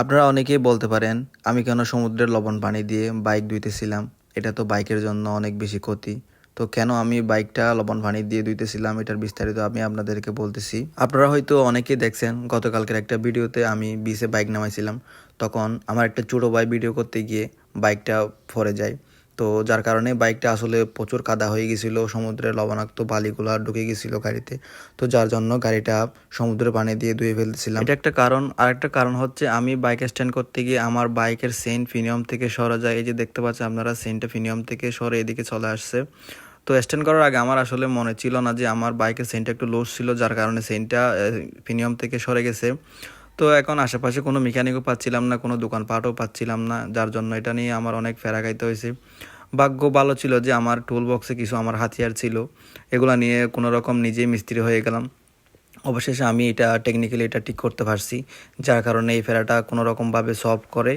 আপনারা অনেকেই বলতে পারেন, আমি কেন সমুদ্রের লবণ পানি দিয়ে বাইক ধুইতেছিলাম? এটা তো বাইকের জন্য অনেক বেশি ক্ষতি। তো কেন আমি বাইকটা লবণ পানি দিয়ে ধুইতেছিলাম? এটার বিস্তারিত আমি আপনাদেরকে বলতেছি। আপনারা হয়তো অনেকেই দেখছেন, গতকালকের একটা ভিডিওতে আমি বিচে বাইক নামাইছিলাম। তখন আমার একটা ছোটো ভাই ভিডিও করতে গিয়ে বাইকটা ফরে যায়। তো যার কারণে বাইকটা আসলে প্রচুর কাদা হয়ে গেছিল, সমুদ্রের লবণাক্ত বালিগুলা ঢুকে গেছিল গাড়িতে। তো যার জন্য গাড়িটা সমুদ্রের পানি দিয়ে ধুয়ে ফেলতেছিলাম। এটা একটা কারণ আর একটা কারণ হচ্ছে আমি বাইক স্ট্যান্ড করতে গিয়ে আমার বাইকের সেন্ট ফিনিয়ম থেকে সরা যায়। এই যে দেখতে পাচ্ছেন আপনারা সেন্টটা ফিনিয়ম থেকে সরে এদিকে চলে আসছে। তো স্ট্যান্ড করার আগে আমার আসলে মনে ছিল না যে আমার বাইকের সেন্টটা একটু লোস ছিল, যার কারণে সেন্টটা ফিনিয়ম থেকে সরে গেছে। তো এখন আশেপাশে কোনো মেকানিকও পাচ্ছিলাম না, কোনো দোকানপাটও পাচ্ছিলাম না, যার জন্য এটা নিয়ে আমার অনেক ফেরা খাইতে হয়েছে। ভাগ্য ভালো ছিল যে আমার টুল বক্সে কিছু আমার হাতিয়ার ছিল, এগুলো নিয়ে কোনো রকম নিজেই মিস্ত্রি হয়ে গেলাম। অবশেষে আমি এটা টেকনিক্যালি এটা ঠিক করতে পারছি, যার কারণে এই ফেরাটা কোনো রকমভাবে সলভ করে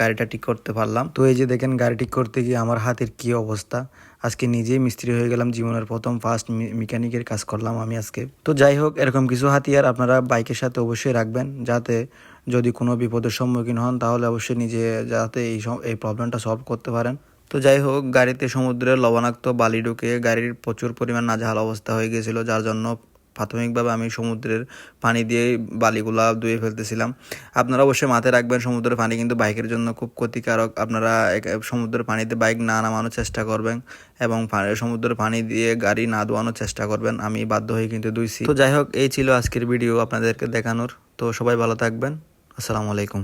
গাড়িটা ঠিক করতে পারলাম। তো এই যে দেখেন, গাড়ি ঠিক করতে গিয়ে আমার হাতের কি অবস্থা? আজকে নিজেই মিস্ত্রি হয়ে গেলাম, জীবনের প্রথম ফার্স্ট মেকানিকের কাজ করলাম আমি আজকে। তো যাই হোক, এরকম কিছু হাতিয়ার আপনারা বাইকের সাথে অবশ্যই রাখবেন, যাতে যদি কোনো বিপদের সম্মুখীন হন, তাহলে অবশ্যই নিজে যাতে এই এই প্রবলেমটা সলভ করতে পারেন। তো যাই হোক, গাড়িতে সমুদ্রের লবণাক্ত বালি ঢুকে গাড়ির প্রচুর পরিমাণ নাজেহাল অবস্থা হয়ে গেছিল, যার জন্য প্রাথমিকভাবে আমি সমুদ্রের পানি দিয়ে বালিগুলা ধুয়ে ফেলতেছিলাম। আপনারা অবশ্যই মাথায় রাখবেন, সমুদ্রের পানি কিন্তু বাইকের জন্য খুব ক্ষতিকারক। আপনারা সমুদ্রের পানিতে বাইক না নামানোর চেষ্টা করবেন এবং সমুদ্রের পানি দিয়ে গাড়ি না ধোয়ানোর চেষ্টা করবেন। আমি বাধ্য হয়ে কিন্তু ধুইছি। তো যাই হোক, এই ছিল আজকের ভিডিও আপনাদেরকে দেখানোর। তো সবাই ভালো থাকবেন। আসসালামু আলাইকুম।